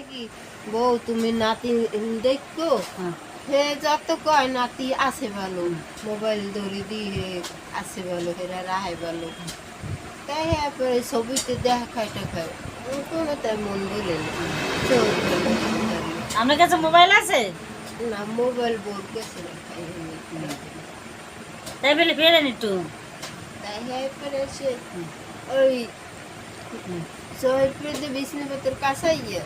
কয় কি বউ তুমি নাতি দেখো হ্যাঁ। হে যত কয় নাতি আছে ভালো। মোবাইল ধরে দিয়ে আছে ভালো হেরা রাহাই ভালো। তাই এরপরে ছবিতে দেখা খায় টাকায় কোনো তার মন বলে। আপনার কাছে মোবাইল আছে? না মোবাইল বোর গেছে তাই বলে ফেরেন একটু। তাই এরপরে সে ওই সোহেবপুরে বিষ্ণুপতির কাছে গিয়ে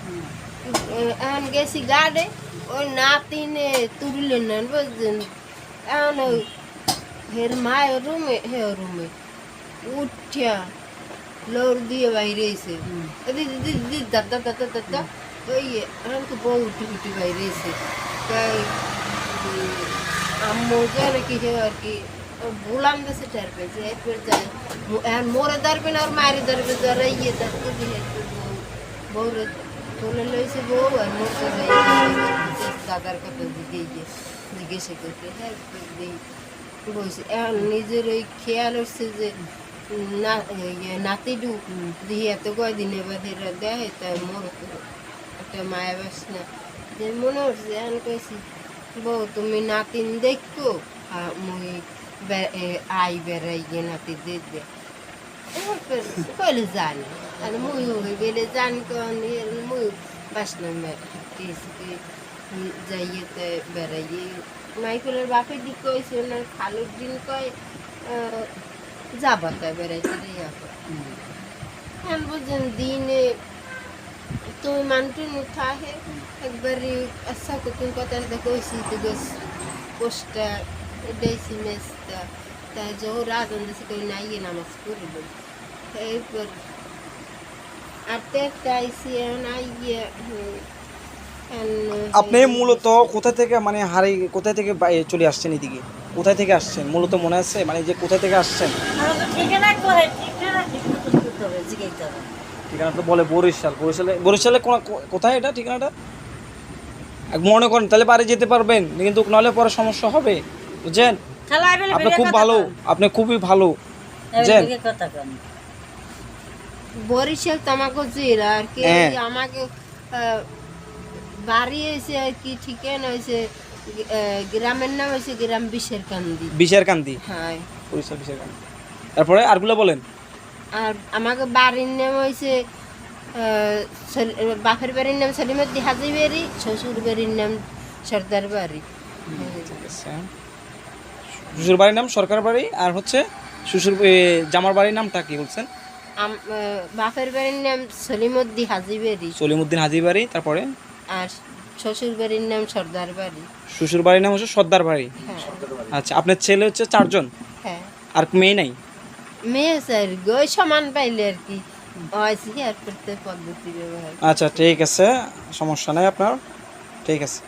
এখন গেছি গাড়ে ওই নাতিনে তুললেন না বুঝলেন এখন ওই হের মায়ের রুমে হে রুমে উঠিয়া লোর দিয়ে বাইরে এসে দিদি দিদি দিদি দাদা দাদা দাদা ওই এখন তো বউ উঠি উঠি বাইরে এসে তাই উম, আম্মু জানে কি বুলাম দেশে টের পেয়েছে এরপর মোরে ধরবে না আর মায়ের ধরবে ধরে ইয়ে ধরতে দিয়ে বউরে তুলে লইছে বউ, আর যাই দাদার কথা দিকে জিজ্ঞেসা করতে হ্যাঁ বলছে, এখন নিজের ওই খেয়াল হচ্ছে যে না ইয়ে নাতিডু দিয়ে এত কয়দিন হেরা দেয় তাই মোর তো একটা মায়া বাস না যে মনে হচ্ছে এখন কইছি, বউ তুমি নাতিন দেখো আর মুই আই বেড়াই গিয়ে নাতি দেখবে কইলে জানি আর মুই হই বেলে জানি কন মুই বাসনা মেয়েছি যাইয়ে তে বেড়াইয়ে মাইকেলের বাপের দিক কইছে ওনার খালুর দিন কয় আহ, যাবা তাই বেড়াইতে রে এখন বুঝছেন দিনে তুমি মানটু নুঠা হে একবারে আচ্ছা কুতুম কথা কইছি তো গেছ পোস্টটা এটাইছি মেসটা তা জোর রাজন দেশে কই নাই নামাজ পড়িল এরপর আর একটা আইসি এখন আই গিয়ে হুম, এখন, আপনি মূলত কোথা থেকে মানে হারাই কোথায় থেকে বাই- চলে আসছেন এদিকে? কোথায় থেকে আসছেন? মূলত মনে আছে? মানে যে কোথায় থেকে আসছেন? ঠিকানা তো বলে বরিশাল। বরিশালে বরিশালে কোন- কোথায় এটা ঠিকানাটা? মনে করেন তাহলে বাড়ি যেতে পারবেন কিন্তু নাহলে পরে সমস্যা হবে। বুঝছেন? আপনি খুব ভালো আপনি খুবই ভালো বুঝছেন? বরিশাল তামাকো জেলা আর কি হ্যাঁ। আমাকে বাড়ি হয়েছে আর কি ঠিকানা হয়েছে গ্রামের নাম হয়েছে গ্রাম বিশের কান্দি বিশের কান্দি হ্যাঁ। বরিশাল বিশের কান্দি তারপরে আরগুলো বলেন। আর আমাকে বাড়ির নাম হয়েছে আহ, বাপের বাড়ির নাম সলিমদ্দি হাজি বাড়ি শ্বশুর বাড়ির নাম সর্দার বাড়ি ঠিক আছে। শ্বশুর বাড়ির নাম সরকার বাড়ি আর হচ্ছে শ্বশুর জামার বাড়ির নামটা কি বলছেন? বাপের বাড়ির নাম সলিমদ্দি হাজি বাড়ি। সলিমুদ্দিন হাজি বাড়ি তারপরে? আর শ্বশুর বাড়ির নাম সর্দার বাড়ি। শ্বশুর বাড়ির নাম হচ্ছে সর্দার বাড়ি। হ্যাঁ। আচ্ছা আপনার ছেলে হচ্ছে চারজন? হ্যাঁ। আর মেয়ে নাই? মেয়ে স্যার গই সমান পাইলে আর কি। আচ্ছা ঠিক আছে সমস্যা নাই আপনার। ঠিক আছে।